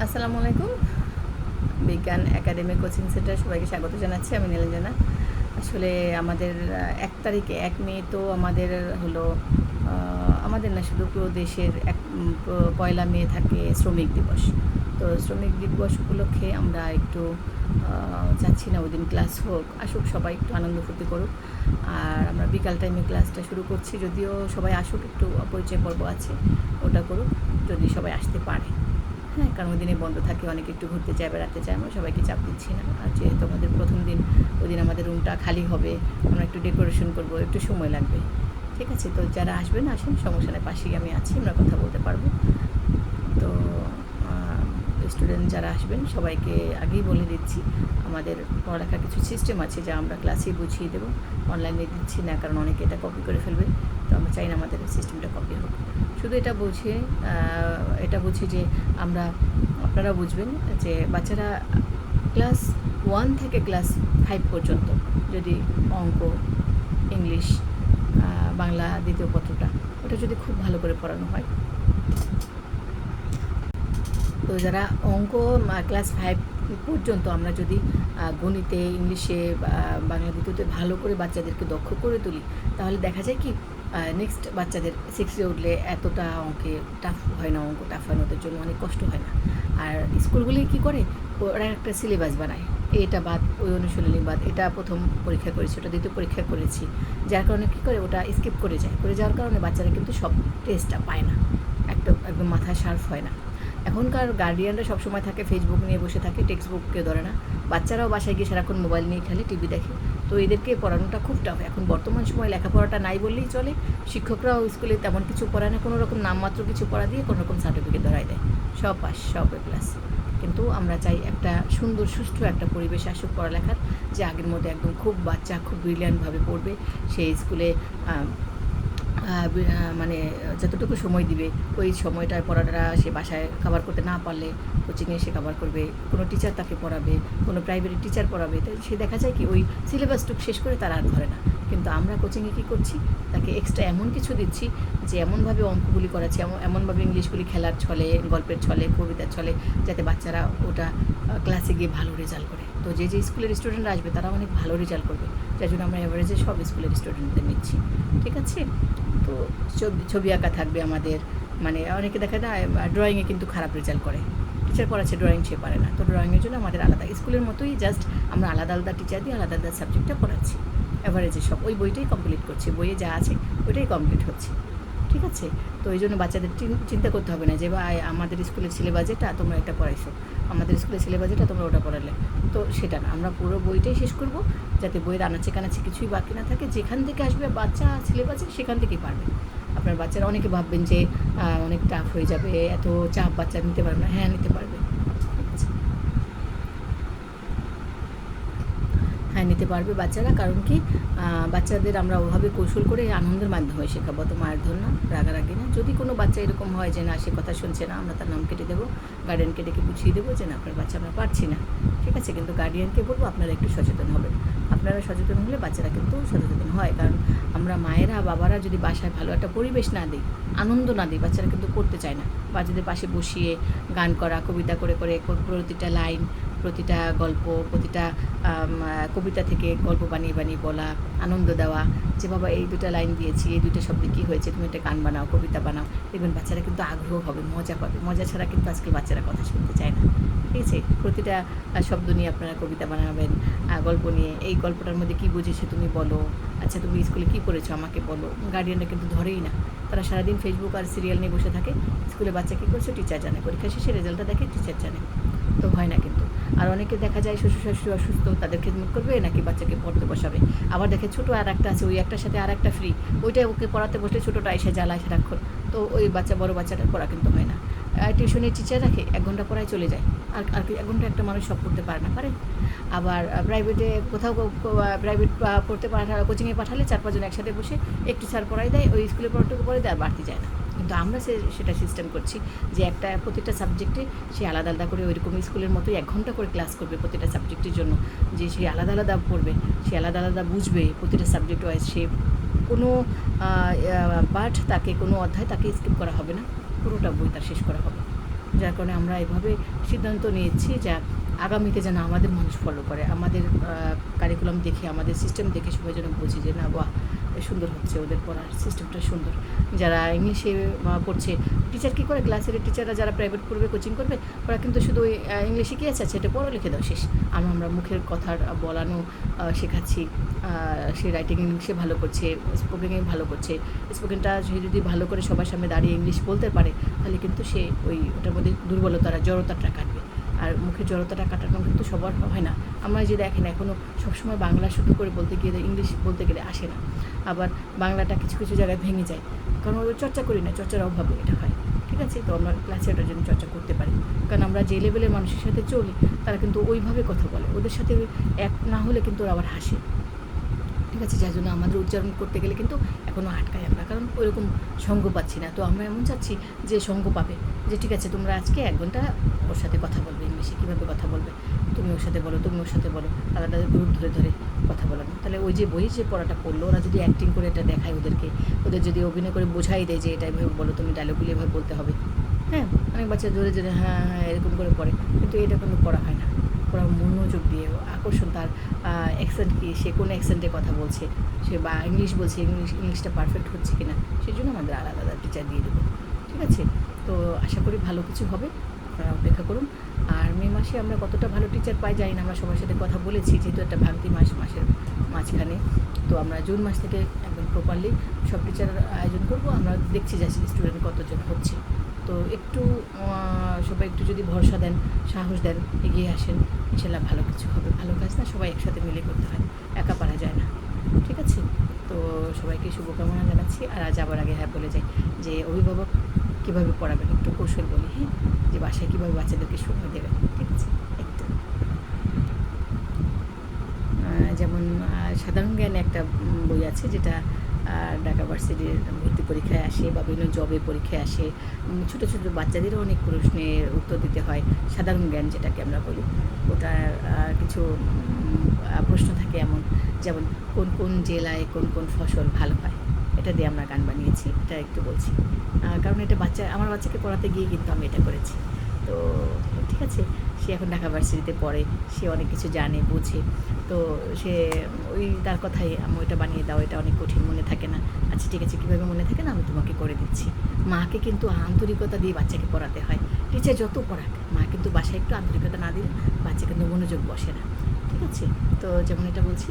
আসসালামু আলাইকুম। বিজ্ঞান একাডেমি কোচিং সেন্টার সবাইকে স্বাগত জানাচ্ছি, আমি নীলাঞ্জনা আসলে আমাদের এক তারিখে, এক মে তো আমাদের হলো আমাদের না শুধু পুরো দেশের এক পয়লা মে থাকে শ্রমিক দিবস। তো শ্রমিক দিবস উপলক্ষে আমরা একটু চাচ্ছি না ওই দিন ক্লাস হোক, আসুক, সবাই একটু আনন্দ ফুর্তি করুক। আর আমরা বিকাল টাইমে ক্লাসটা শুরু করছি, যদিও সবাই আসুক, একটু পরিচয় পর্ব আছে, ওটা করুক, যদি সবাই আসতে পারে। হ্যাঁ কারণ ওই দিনে বন্ধ থাকে, অনেকে একটু ঘুরতে চায় বেড়াতে চায় আমরা সবাইকে চাপ দিচ্ছি না। আর যেহেতু আমাদের প্রথম দিন, ওই দিন আমাদের রুমটা খালি হবে, আমরা একটু ডেকোরেশন করব, একটু সময় লাগবে। ঠিক আছে, তো যারা আসবেন, আসেন, সমস্যা নেই, পাশেই আমি আছি, আমরা কথা বলতে পারব। তো স্টুডেন্ট যারা আসবেন, সবাইকে আগেই বলে দিচ্ছি, আমাদের পড়ালেখার কিছু সিস্টেম আছে যা আমরা ক্লাসেই বুঝিয়ে দেবো। অনলাইনে দিচ্ছি না, কারণ অনেকে এটা কপি করে ফেলবে। তো আমরা চাই না আমাদের সিস্টেমটা কপি হোক। শুধু এটা বুঝে এটা বুঝি যে আমরা, আপনারা বুঝবেন যে বাচ্চারা ক্লাস ওয়ান থেকে ক্লাস ফাইভ পর্যন্ত, যদি অঙ্ক, ইংলিশ বাংলা দ্বিতীয় পত্রটা, ওটা যদি খুব ভালো করে পড়ানো হয়। তো যারা অঙ্ক ক্লাস ফাইভ পর্যন্ত আমরা যদি গণিতে, ইংলিশে বাংলা দ্বিতীয়তে ভালো করে বাচ্চাদেরকে দক্ষ করে তুলি, তাহলে দেখা যায় কি নেক্সট বাচ্চাদের সিক্সে উঠলে এতটা অঙ্কে টাফ হয় না, অঙ্ক টাফ হয় না, ওদের জন্য অনেক কষ্ট হয় না। আর স্কুলগুলি কী করে? ওরা একটা সিলেবাস বানায়। এটা বাদ, ওই অনুশীলনী বাদ, এটা প্রথম পরীক্ষা করেছি, ওটা দ্বিতীয় পরীক্ষা করেছি। যার কারণে কী করে? ওটা স্কিপ করে যায়। করে যাওয়ার কারণে বাচ্চারা কিন্তু সব টেস্টটা পায় না। একদম একদম মাথা শার্প হয় না। এখনকার গার্ডিয়ানরা সবসময় থাকে ফেসবুক নিয়ে বসে থাকে টেক্সট বুককে ধরে না। বাচ্চারাও বাসায় গিয়ে সারাক্ষণ মোবাইল নিয়ে খেলে টিভি দেখে। তো এদেরকে পড়ানোটা খুব টাফ এখন বর্তমান সময় লেখাপড়াটা নাই বললেই চলে। শিক্ষকরাও স্কুলে তেমন কিছু পড়ায় না, কোনো রকম নামমাত্র কিছু পড়া দিয়ে কোনো রকম সার্টিফিকেট ধরাই দেয়। সব পাস, সব এ প্লাস কিন্তু আমরা চাই একটা সুন্দর সুষ্ঠু একটা পরিবেশ আসুক পড়ালেখার, যে আগের মধ্যে একদম খুব বাচ্চা, খুব ব্রিলিয়ান্টভাবে পড়বে। সেই স্কুলে মানে যতটুকু সময় দিবে, ওই সময়টায় পড়াটা সে বাসায় কভার করতে না পারলে কোচিংয়ে সে কভার করবে, কোনো টিচার তাকে পড়াবে, কোনো প্রাইভেট টিচার পড়াবে। তো সে দেখা যায় কি, ওই সিলেবাসটুকু শেষ করে তারা আর ধরে না। কিন্তু আমরা কোচিংয়ে কী করছি, তাকে এক্সট্রা এমন কিছু দিচ্ছি যে, এমনভাবে অঙ্কগুলি করাচ্ছি, এমন, এমনভাবে ইংলিশগুলি খেলার ছলে, গল্পের ছলে, কবিতার ছলে, যাতে বাচ্চারা ওটা ক্লাসে গিয়ে ভালো রেজাল্ট করে। তো যে যে স্কুলের স্টুডেন্টরা আসবে, তারা অনেক ভালো রেজাল্ট করবে। যার জন্য আমরা এভারেজে সব স্কুলের স্টুডেন্টদের নিচ্ছি। ঠিক আছে? তো ছবি আঁকা থাকবে আমাদের। মানে অনেকে দেখা যায় ড্রয়িংয়ে কিন্তু খারাপ রেজাল্ট করে। টিচার পড়াচ্ছে ড্রয়িং সে পারে না। তো ড্রয়িংয়ের জন্য আমাদের আলাদা স্কুলের মতোই জাস্ট আমরা আলাদা আলাদা টিচার দিয়ে আলাদা আলাদা সাবজেক্টটা পড়াচ্ছি। অ্যাভারেজে সব ওই বইটাই কমপ্লিট করছি। বইয়ে যা আছে, ওইটাই কমপ্লিট হচ্ছে। ঠিক আছে? তো এই জন্য বাচ্চাদের চিন্তা করতে হবে না যে, ভাই, আমাদের স্কুলের সিলেবাস যেটা তোমরা এটা পড়াইছো। আমাদের স্কুলের সিলেবাস যেটা তোমরা ওটা পড়ালে। তো সেটা না, আমরা পুরো বইটাই শেষ করব যাতে বইয়ের আনাচে কানাচে কিছুই বাকি না থাকে। যেখান থেকে আসবে বাচ্চা সিলেবাসে সেখান থেকেই পারবে। আপনার বাচ্চারা অনেকে ভাববেন যে অনেক টাফ হয়ে যাবে, এত চাপ বাচ্চা নিতে পারবে না। হ্যাঁ নিতে পারবে ঠিক আছে হ্যাঁ নিতে পারবে বাচ্চারা, কারণ কি বাচ্চাদের আমরা ওভাবে কৌশল করে আনন্দের মাধ্যমে শেখাবো। তো মায়ের ধর না, রাগারাগি না। যদি কোনো বাচ্চা এরকম হয় যে না, সে কথা শুনছে না, আমরা তার নাম কেটে দেবো গার্ডিয়ানকে ডেকে বুঝিয়ে দেবো যে না, আপনার বাচ্চা আমরা পারছি না। ঠিক আছে, কিন্তু গার্ডিয়ানকে বলব, আপনারা একটু সচেতন হবেন। আপনারা সচেতন হলে বাচ্চারা কিন্তু সচেতন হয়, কারণ আমরা মায়েরা, বাবারা যদি বাসায় ভালো একটা পরিবেশ না দিই, আনন্দ না দিই, বাচ্চারা কিন্তু করতে চায় না। বাচ্চাদের পাশে বসিয়ে গান করা, কবিতা করে করে, প্রতিটা লাইন প্রতিটা গল্প, প্রতিটা কবিতা থেকে গল্প বানিয়ে বানিয়ে বলা, আনন্দ দেওয়া, যে বাবা এই দুটো লাইন দিয়েছি, এই দুটো শব্দে কী হয়েছে, তুমি একটা গান বানাও, কবিতা বানাও দেখবেন বাচ্চারা কিন্তু আগ্রহ হবে, মজা পাবে। মজা ছাড়া কিন্তু আজকে বাচ্চারা কথা শুনতে চায় না। ঠিক আছে? প্রতিটা শব্দ নিয়ে আপনারা কবিতা বানাবেন গল্প নিয়ে। এই গল্পটার মধ্যে কী বুঝেছে তুমি বলো? আচ্ছা তুমি স্কুলে কী করেছ আমাকে বলো? গার্ডিয়ানরা কিন্তু ধরেই না। তারা সারাদিন ফেসবুক আর সিরিয়াল নিয়ে বসে থাকে। স্কুলে বাচ্চা কী করছে? টিচার জানে। পরীক্ষা শেষে রেজাল্টটা দেখে টিচার জানে। তো হয় না কিন্তু। আর অনেকে দেখা যায় শ্বশুর শাশুড়ি অসুস্থ, তাদের খেদমত করবে নাকি বাচ্চাকে পড়তে বসাবে। আবার দেখে ছোটো আর একটা আছে, ওই একটার সাথে আর একটা ফ্রি ওইটা ওকে পড়াতে বসলে ছোটোটা এসে জ্বালায় সারাক্ষণ। তো ওই বাচ্চা, বড় বাচ্চাটার পড়া কিন্তু হয় না। টিউশনের টিচার রাখে, এক ঘণ্টা পড়ায় চলে যায়। আর আর এক ঘণ্টা একটা মানুষ সব করতে পারে না, পারে? আবার প্রাইভেটে কোথাও প্রাইভেট পড়তে পাঠা কোচিংয়ে পাঠালে চার পাঁচজন একসাথে বসে একটু স্যার পড়াই দেয়, ওই স্কুলে পড়াটুকু পড়ে দেয়, আর বাড়তি যায় না। কিন্তু আমরা সে, সেটা সিস্টেম করছি যে একটা, প্রতিটা সাবজেক্টে সে আলাদা আলাদা করে ওইরকম স্কুলের মতোই এক ঘণ্টা করে ক্লাস করবে প্রতিটা সাবজেক্টের জন্য। যে সে আলাদা আলাদা পড়বে, সে আলাদা আলাদা বুঝবে প্রতিটা সাবজেক্ট ওয়াইজ সে কোনো পাঠ তাকে, কোনো অধ্যায় তাকে স্কিপ করা হবে না। পুরোটা বই তার শেষ করা হবে। যার কারণে আমরা এভাবে সিদ্ধান্ত নিয়েছি যা আগামীতে যেন আমাদের মানুষ ফলো করে। আমাদের কারিকুলাম দেখে, আমাদের সিস্টেম দেখে সবাই যেন বুঝি যে, না, বাহ সুন্দর হচ্ছে, ওদের পড়ার সিস্টেমটা সুন্দর। যারা ইংলিশে পড়ছে টিচার কী করে? ক্লাসের টিচাররা যারা প্রাইভেট করবে কোচিং করবে, ওরা কিন্তু শুধু ইংলিশে কী আছে? সেটা পড়ো লিখে দাও শেষ। আমরা আমরা মুখের কথার বলানো শেখাচ্ছি। সে রাইটিং ইংলিশে ভালো করছে স্পোকেনে ভালো করছে। স্পোকেনটা সে যদি ভালো করে সবার সামনে দাঁড়িয়ে ইংলিশ বলতে পারে, তাহলে কিন্তু সে ওই, ওটার মধ্যে দুর্বলতারা জড়তাটা কাটবে আর মুখের জড়তাটা কাটানো কিন্তু সবার হয় না। আমরা যে দেখেন এখনও সবসময় বাংলা শুদ্ধ করে বলতে গিয়ে ইংলিশ বলতে গেলে আসে না। আবার বাংলাটা কিছু কিছু জায়গায় ভেঙে যায়। কারণ ওই চর্চা করি না, চর্চার অভাবে এটা হয়। ঠিক আছে? তো আমরা ক্লাসে ওটার জন্য চর্চা করতে পারি। কারণ আমরা যে লেভেলের মানুষের সাথে চলি, তারা কিন্তু ওইভাবে কথা বলে। ওদের সাথে এক না হলে কিন্তু ওরা আবার হাসে। ঠিক আছে, যার জন্য আমাদের উচ্চারণ করতে গেলে কিন্তু এখনও আটকাই আমরা, কারণ ওইরকম সঙ্গ পাচ্ছি না। তো আমরা এমন চাচ্ছি যে সঙ্গ পাবে, যে ঠিক আছে, তোমরা আজকে এক ঘণ্টা ওর সাথে কথা বলবে, ইংলিশে কীভাবে কথা বলবে, তুমি ওর সাথে বলো, তুমি ওর সাথে বলো আলাদা গ্রুপ ধরে ধরে কথা বলানো তাহলে ওই যে বই যে পড়াটা পড়ল, ওরা যদি অ্যাক্টিং করে এটা দেখায় ওদেরকে, ওদের যদি অভিনয় করে বোঝাই দেয় যে এটা এভাবে বলো, তুমি ডায়লগুলি এভাবে বলতে হবে। হ্যাঁ অনেক বাচ্চা জোরে জোরে হ্যাঁ হ্যাঁ এরকম করে পড়ে, কিন্তু এটা কোনো পড়া হয় না। ওরা মনোযোগ দিয়ে আকর্ষণ তার অ্যাকসেন্ট কি, সে কোন অ্যাকসেন্টে কথা বলছে, সে বা ইংলিশ বলছে ইংলিশ ইংলিশটা পারফেক্ট হচ্ছে কিনা সেই জন্য আমাদের আলাদা আলাদা টিচার দিয়ে দেবো, ঠিক আছে? তো আশা করি ভালো কিছু হবে, আপনারা অপেক্ষা করুন। আর মে মাসে আমরা কতটা ভালো টিচার পাই জানি না, আমরা সবার সাথে কথা বলেছি, যেহেতু একটা ভাঙতি মাস, মাসের মাঝখানে। তো আমরা জুন মাস থেকে একদম প্রপারলি সব টিচার আয়োজন করব, আমরা দেখছি যাচ্ছি স্টুডেন্ট কতজন হচ্ছে। তো একটু সবাই একটু যদি ভরসা দেন, সাহস দেন, এগিয়ে আসেন। ইনশাল্লাহ ভালো কিছু হবে, ভালো কাজ না, সবাই একসাথে মিলে করতে হয়, একা পারা যায় না, ঠিক আছে? তো সবাইকে শুভকামনা জানাচ্ছি আর আবার আগে হ্যাঁ বলে যাই যে অভিভাবক কীভাবে পড়াবেন, একটু কৌশল বলি হ্যাঁ? যে বাসায় কীভাবে বাচ্চাদেরকে সময় দেবেন, ঠিক আছে? একটু যেমন সাধারণ জ্ঞানে একটা বই আছে যেটা ঢাকা ভার্সিটির ভর্তি পরীক্ষায় আসে বা বিভিন্ন জবে পরীক্ষায় আসে। ছোটো ছোটো বাচ্চাদেরও অনেক প্রশ্নের উত্তর দিতে হয়, সাধারণ জ্ঞান যেটাকে আমরা বলি। ওটার কিছু প্রশ্ন থাকে এমন, যেমন কোন কোন জেলায় কোন কোন ফসল ভালো হয়? এটা দিয়ে আমরা গান বানিয়েছি, এটা একটু বলছি। কারণ এটা বাচ্চা, আমার বাচ্চাকে পড়াতে গিয়ে কিন্তু আমি এটা করেছি। তো ঠিক আছে, সে এখন ঢাকা ভার্সিটিতে পড়ে, সে অনেক কিছু জানে, বোঝে। তো সে ওই তার কথাই আমি ওইটা বানিয়ে দাও, এটা অনেক কঠিন, মনে থাকে না। আচ্ছা ঠিক আছে, কীভাবে মনে থাকে না, আমি তোমাকে করে দিচ্ছি। মাকে কিন্তু আন্তরিকতা দিয়ে বাচ্চাকে পড়াতে হয়। টিচার যত পড়াক, মা কিন্তু বাসায় একটু আন্তরিকতা না দিলে বাচ্চা কিন্তু মনোযোগ বসে না। ঠিক আছে? তো যেমন এটা বলছি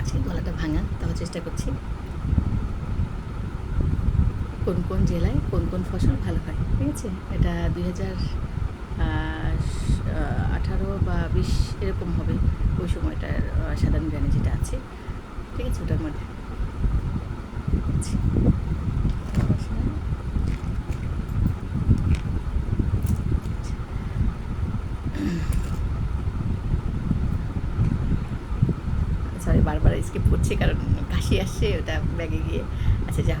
আজকে গলাটা ভাঙা তাও চেষ্টা করছি। কোন কোন জেলায় কোন কোন ফসল ভালো হয়? ঠিক আছে? এটা দুই হাজার আঠারো বা বিশ এরকম হবে। ওই সময়টার সাধারণ জ্ঞানে যেটা আছে। ঠিক আছে, ওটার মধ্যে। সরি বারবার স্কিপ করছি, কারণ কাশি আসছে, ওটা ব্যাগে গিয়ে। আচ্ছা যা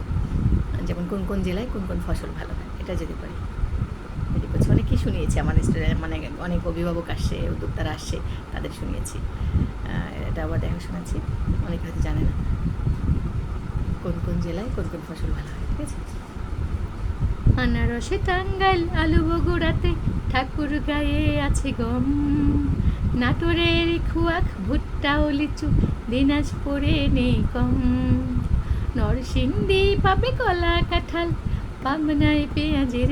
যেমন কোন কোন জেলায় কোন কোন ফসল ভালো হয়, এটা যদি পারি রেডি করছি অনেকেই শুনিয়েছি। আমার স্টুডেন্ট মানে অনেক অভিভাবক আসছে, উদ্যোক্তারা আসছে, তাদের শুনিয়েছি। এটা আবার দেখা শোনাচ্ছি। অনেকে হয়তো জানে না। কোন কোন জেলায় কোন কোন ফসল ভালো হয়, ঠিক আছে? আনারসে টাঙ্গাইল, আলু বগুড়াতে ঠাকুর গায়ে আছে গম। নাটোরের খুয়াক, ভুট্টা ও লিচু দিনাজপুরে নেই কম। নরসিংদী পাবে কলা কাঁঠাল, পাবনায় পেঁয়াজের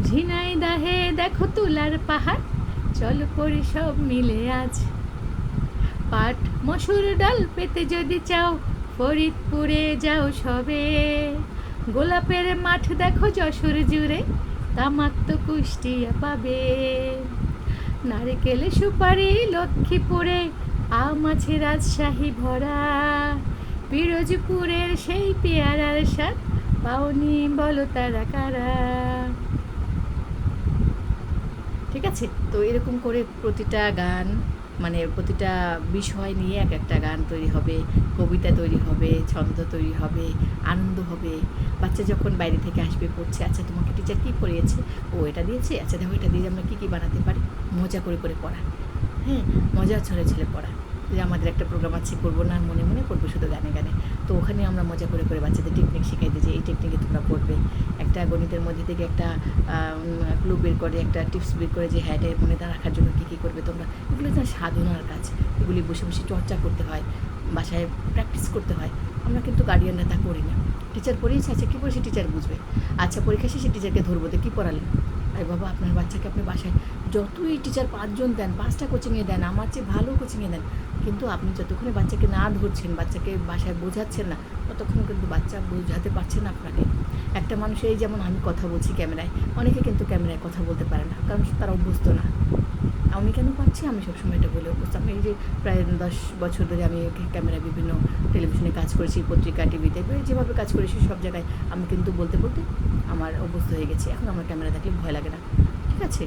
ঝাঁজ ঝিনাইদাহে দেখো তুলার পাহাড়, চল করি সব মিলে আজ। পাট মসুর ডাল পেতে যদি চাও, ফরিদপুরে যাও সবে। গোলাপের মাঠ দেখো যশোর জুড়ে, তামাক তো কুষ্টিয়া পাবে। নারকেল সুপারি লক্ষ্মীপুরে, আম আছে রাজশাহী ভরা। পিরোজপুরের সেই পেয়ারার স্বাদ, পাওনি বলো তারা কারা। ঠিক আছে? তো এরকম করে প্রতিটা গান মানে প্রতিটা বিষয় নিয়ে এক একটা গান তৈরি হবে, কবিতা তৈরি হবে, ছন্দ তৈরি হবে, আনন্দ হবে। বাচ্চা যখন বাইরে থেকে আসবে পড়ছে আচ্ছা তোমাকে টিচার কী পড়িয়েছে ও এটা দিয়েছে আচ্ছা দেখো এটা দিয়ে আমরা কী কী বানাতে পারি? মজা করে করে পড়া। হ্যাঁ মজা ছড়ে ছেলে পড়া। যে আমাদের একটা প্রোগ্রাম আছে, করব না মনে মনে করব শুধু গানে গানে। তো ওখানে আমরা মজা করে করে বাচ্চাদের টেকনিক শেখাই দিই যে এই টেকনিকে তোমরা করবে। একটা গণিতের মধ্যে থেকে একটা ক্লু বের করে, একটা টিপস বের করে যে হ্যাঁ এটা মনে রাখার জন্য কী কী করবে তোমরা। এগুলো হচ্ছে সাধনার কাজ। এগুলি বসে বসে চর্চা করতে হয়, বাসায় প্র্যাকটিস করতে হয়। আমরা কিন্তু গার্ডিয়ানরা তা করি না। টিচার পড়িয়েছে আচ্ছা কী পড়েছে টিচার বুঝবে। আচ্ছা পরীক্ষা শেষে টিচারকে ধরবো, তো কী পড়ালেন আরে বাবা, আপনার বাচ্চাকে আপনি বাসায় যতই টিচার পাঁচজন দেন, পাঁচটা কোচিংয়ে দেন, আমার চেয়ে ভালো কোচিংয়ে দেন, কিন্তু আপনি যতক্ষণে বাচ্চাকে না ধরছেন, বাচ্চাকে বাসায় বোঝাচ্ছেন না, ততক্ষণ কিন্তু বাচ্চা বোঝাতে পারছেন না আপনাকে। একটা মানুষ এই যেমন আমি কথা বলছি ক্যামেরায়, অনেকে কিন্তু ক্যামেরায় কথা বলতে পারে না, কারণ তারা অভ্যস্ত না। আমি কেন পাচ্ছি আমি সবসময় এটা বলে অভ্যস্ত। আমি এই যে প্রায় দশ বছর ধরে আমি ক্যামেরায় বিভিন্ন টেলিভিশনে কাজ করেছি, পত্রিকা টিভিতে যেভাবে কাজ করেছি সব জায়গায় আমি কিন্তু বলতে বলতে আমার অভ্যস্ত হয়ে গেছি। এখন আমার ক্যামেরা দেখলে ভয় লাগে না। ঠিক আছে?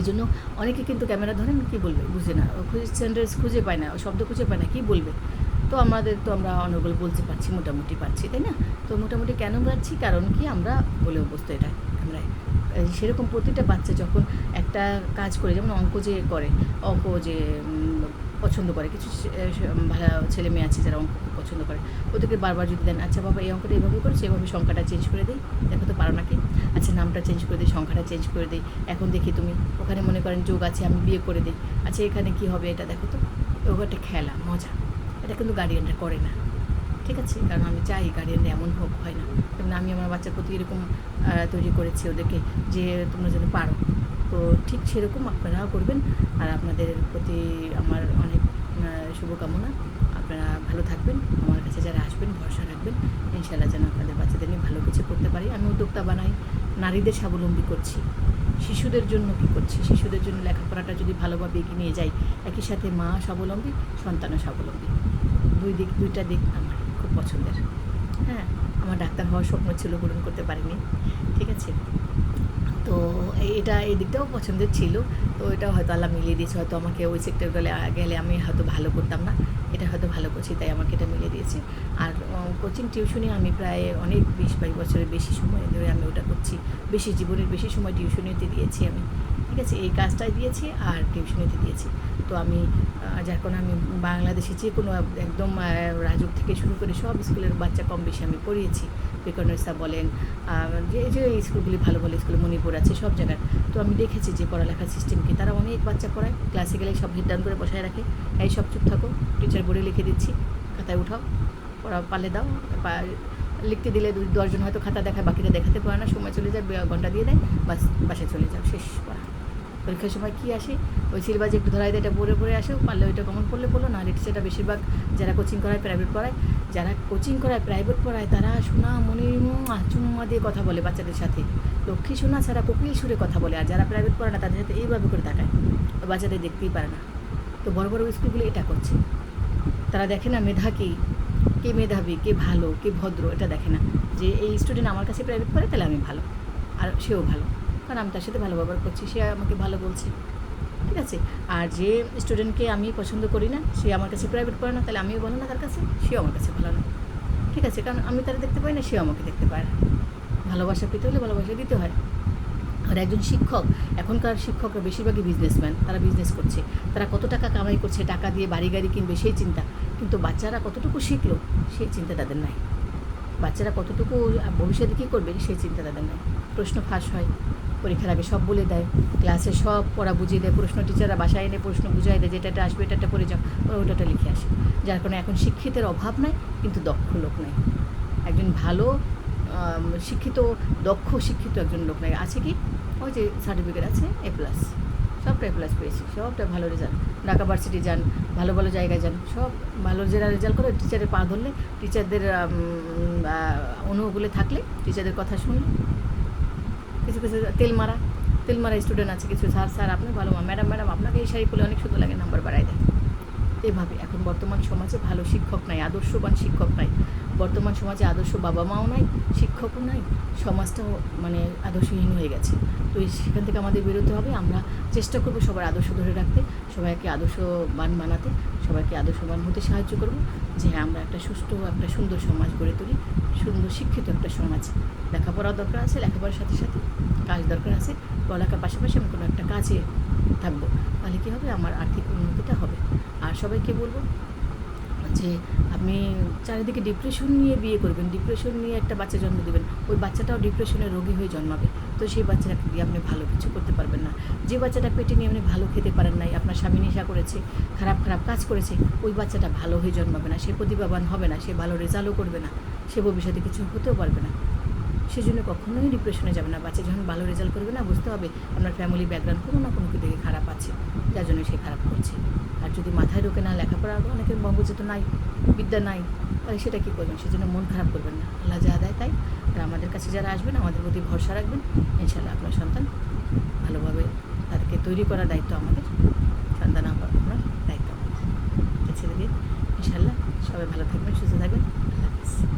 এই জন্য অনেকে কিন্তু ক্যামেরা ধরেন কী বলবে? বুঝে না। খুঁজে সেন্টেন্স খুঁজে পায় না শব্দ খুঁজে পায় না, কী বলবে? তো আমাদের তো আমরা অনর্গল বলতে পারছি, মোটামুটি পারছি, তাই না? তো মোটামুটি কেন পারছি? কারণ কি আমরা বলে অভ্যস্ত এটা আমরা সেরকম প্রতিটা বাচ্চা যখন একটা কাজ করে, যেমন অঙ্ক যে করে, অঙ্ক যে পছন্দ করে, কিছু ভালো ছেলে মেয়ে আছে যারা অঙ্ক পছন্দ করে। ওদেরকে বারবার যদি দেন আচ্ছা বাবা, এই অঙ্কটা এইভাবে করে সেভাবে সংখ্যাটা চেঞ্জ করে দিই? দেখো তো পারো নাকি? আচ্ছা নামটা চেঞ্জ করে দিই, সংখ্যাটা চেঞ্জ করে দিই। এখন দেখি তুমি, ওখানে মনে করেন যোগ আছে, আমি বিয়ে করে দিই। আচ্ছা এখানে কি হবে এটা দেখো তো? ওগুলো একটা খেলা, মজা। এটা কিন্তু গার্ডিয়ানরা করে না। ঠিক আছে? কারণ আমি চাই গার্ডিয়ানরা এমন হোক, হয় না। যেমন আমি আমার বাচ্চার প্রতি এরকম তৈরি করেছি ওদেরকে যে তোমরা যেন পারো। তো ঠিক সেরকম আপনারাও করবেন। আর আপনাদের প্রতি আমার অনেক শুভকামনা। ভালো থাকবেন, আমার কাছে যারা আসবেন, ভরসা রাখবেন ইনশাল্লাহ যেন আপনাদের বাচ্চাদের নিয়ে ভালো কিছু করতে পারি। আমি উদ্যোক্তা বানাই, নারীদের স্বাবলম্বী করছি, শিশুদের জন্য কী করছি, শিশুদের জন্য লেখাপড়াটা যদি ভালোভাবে এগিয়ে নিয়ে যাই, একই সাথে মা স্বাবলম্বী, সন্তানও স্বাবলম্বী। দুই দিক, দুইটা দিক আমার খুব পছন্দের। হ্যাঁ আমার ডাক্তার হওয়ার স্বপ্ন ছিল, পূরণ করতে পারিনি, ঠিক আছে? তো এটা এই দিকটাও পছন্দের ছিল, তো এটা হয়তো আল্লাহ মিলিয়ে দিয়েছে, হয়তো আমাকে ওই সেক্টর গেলে গেলে আমি হয়তো ভালো করতাম না। এটা হয়তো ভালো করছি, তাই আমাকে এটা মিলে দিয়েছে। আর কোচিং টিউশনে আমি প্রায় অনেক বিশ বাইশ বছরের বেশি সময় ধরে আমি ওটা করছি। বেশি জীবনের বেশি সময় টিউশনিতে দিয়েছি আমি। ঠিক আছে, এই কাজটাই দিয়েছি আর টিউশনিতে দিয়েছি। তো আমি যার কারণে আমি বাংলাদেশে যে কোনো একদম রাজুক থেকে শুরু করে সব স্কুলের বাচ্চা কম বেশি আমি পড়িয়েছি। বেকনসা বলেন যে যে স্কুলগুলি ভালো ভালো স্কুল, মণিপুর আছে, সব জায়গায়। তো আমি দেখেছি যে পড়ালেখার সিস্টেম কি তারা অনেক বাচ্চা পড়ায় ক্লাসে গেলে সব হেড ডাউন করে বসায় রাখে। এই সব চুপ থাকো টিচার বোর্ডে লিখে দিচ্ছি, খাতায় উঠাও পড়া পালে দাও লিখতে দিলে দুই দশজন হয়তো খাতা দেখায় বাকিটা দেখাতে পারে না, সময় চলে যায় ঘণ্টা দিয়ে দেয়, বাস, বাসায় চলে যাও, শেষ পড়া। পরীক্ষার সময় কী আসে? ওই সিলেবাস একটু ধরাই দেয়, এটা পড়ে পড়ে আসে, পারলে ওইটা কমন পড়লে পড়ল, না সেটা বেশিরভাগ যারা কোচিং করায় প্রাইভেট পড়ায়, যারা কোচিং করায় প্রাইভেট পড়ায়, তারা শোনা মনে চুম্মা দিয়ে কথা বলে বাচ্চাদের সাথে। লক্ষ্মী শোনা ছাড়া কোকিল সুরে কথা বলে, আর যারা প্রাইভেট পড়ে না, তাদের সাথে এইভাবে করে তাকায়। বাচ্চাদের দেখতেই পারে না। তো বড় বড় স্কুলগুলো এটা করছে। তারা দেখে না মেধা কি? কে মেধাবী, কে ভালো, কে ভদ্র, এটা দেখে না। যে এই স্টুডেন্ট আমার কাছে প্রাইভেট পড়ে তাহলে আমি ভালো। আর সেও ভালো। কারণ আমি তার সাথে ভালো ব্যবহার করছি, সে আমাকে ভালো বলছে, ঠিক আছে? আর যে স্টুডেন্টকে আমি পছন্দ করি না, সে আমার কাছে প্রাইভেট পড়ে না, তাহলে আমিও ভালো না তার কাছে, সেও আমার কাছে ভালো না। ঠিক আছে? কারণ আমি তারা দেখতে পাই না, সেও আমাকে দেখতে পায়। না ভালোবাসা পেতে হলে ভালোবাসা দিতে হয়। আর একজন শিক্ষক, এখনকার শিক্ষকরা বেশিরভাগই বিজনেসম্যান তারা বিজনেস করছে। তারা কত টাকা কামাই করছে, টাকা দিয়ে বাড়ি গাড়ি কিনবে, সেই চিন্তা। কিন্তু বাচ্চারা কতটুকু শিখলো, সেই চিন্তা তাদের নাই। বাচ্চারা কতটুকু ভবিষ্যতে কী করবে, সেই চিন্তা তাদের নাই। প্রশ্ন ফাঁস হয়। পরীক্ষার আগে সব বলে দেয়, ক্লাসে সব পড়া বুঝিয়ে দেয়, প্রশ্ন টিচাররা বাসায় এনে প্রশ্ন বুঝাই দেয় যেটা আসবে এটা পড়ে যাও, ওরা ওটাটা লিখে আসে। যার কারণে এখন শিক্ষিতের অভাব নাই, কিন্তু দক্ষ লোক নাই। একজন ভালো শিক্ষিত, দক্ষ, শিক্ষিত একজন লোক নাই। আছে কি? ওই যে সার্টিফিকেট আছে এ প্লাস সবটা এ প্লাস পেয়েছি, সবটা ভালো রেজাল্ট ঢাকা ভার্সিটি যান, ভালো ভালো জায়গায় যান, সব ভালো যারা রেজাল্ট করে টিচারের পা ধরলে টিচারদের অনুগুলো থাকলে টিচারদের কথা শুনলে কিছু কিছু তেল মারা তেল মারা স্টুডেন্ট আছে, কিছু স্যার স্যার আপনি ভালো মা, ম্যাডাম ম্যাডাম, আপনাকে এই শাড়ি পরে অনেক সুন্দর লাগে নাম্বার বাড়াই দেয়। এভাবে এখন বর্তমান সমাজে ভালো শিক্ষক নাই, আদর্শবান শিক্ষক নাই। বর্তমান সমাজে আদর্শ বাবা মাও নাই, শিক্ষকও নাই, সমাজটাও মানে আদর্শহীন হয়ে গেছে। তো সেখান থেকে আমাদের বেরোতে হবে, আমরা চেষ্টা করব সবার আদর্শ ধরে রাখতে, সবাইকে আদর্শবান বানাতে, সবাইকে আদর্শবান হতে সাহায্য করব যে হ্যাঁ আমরা একটা সুষ্ঠু, একটা সুন্দর সমাজ গড়ে তুলি সুন্দর শিক্ষিত একটা সমাজ। লেখাপড়াও দরকার আছে, লেখাপড়ার সাথে সাথে কাজ দরকার আছে, পড়ালেখার পাশাপাশি আমি কোনো একটা কাজে থাকব। তাহলে কী হবে? আমার আর্থিক উন্নতিটা হবে। আর সবাইকে বলব যে আপনি চারিদিকে ডিপ্রেশন নিয়ে বিয়ে করবেন ডিপ্রেশন নিয়ে একটা বাচ্চা জন্ম দেবেন, ওই বাচ্চাটাও ডিপ্রেশনের রোগী হয়ে জন্মাবে। তো সেই বাচ্চাটাকে দিয়ে আপনি ভালো কিছু করতে পারবেন না। যে বাচ্চাটা পেটে নিয়ে আপনি ভালো খেতে পারেন নাই, আপনার স্বামী নেশা করেছে, খারাপ খারাপ কাজ করেছে, ওই বাচ্চাটা ভালো হয়ে জন্মাবে না, সে প্রতিভাবান হবে না, সে ভালো রেজাল্টও করবে না। সে ভবিষ্যতে কিছু হতেও পারবে না। সেজন্য কখনোই ডিপ্রেশনে যাবে না। বাচ্চা যখন ভালো রেজাল্ট করবে না, বুঝতে হবে আপনার ফ্যামিলি ব্যাকগ্রাউন্ড কোনো না কোনো থেকে খারাপ আছে, যার জন্য সে খারাপ করছে। আর যদি মাথায় ঢোকে না, লেখাপড়া অনেকের মগজে নাই, বিদ্যা নাই, তাহলে সেটা কী করবেন? সেজন্য মন খারাপ করবেন না। আল্লাহ যা দেয় তাই। আর আমাদের কাছে যারা আসবেন, আমাদের প্রতি ভরসা রাখবেন। ইনশাল্লাহ আপনার সন্তান ভালোভাবে তাদেরকে তৈরি করার দায়িত্ব আমাদের। সন্তান আপনার দায়িত্ব আমাদের। ছেড়ে দিয়ে ইনশাল্লাহ সবাই ভালো থাকবেন, সুস্থ থাকবেন। আল্লাহ হাফিজ।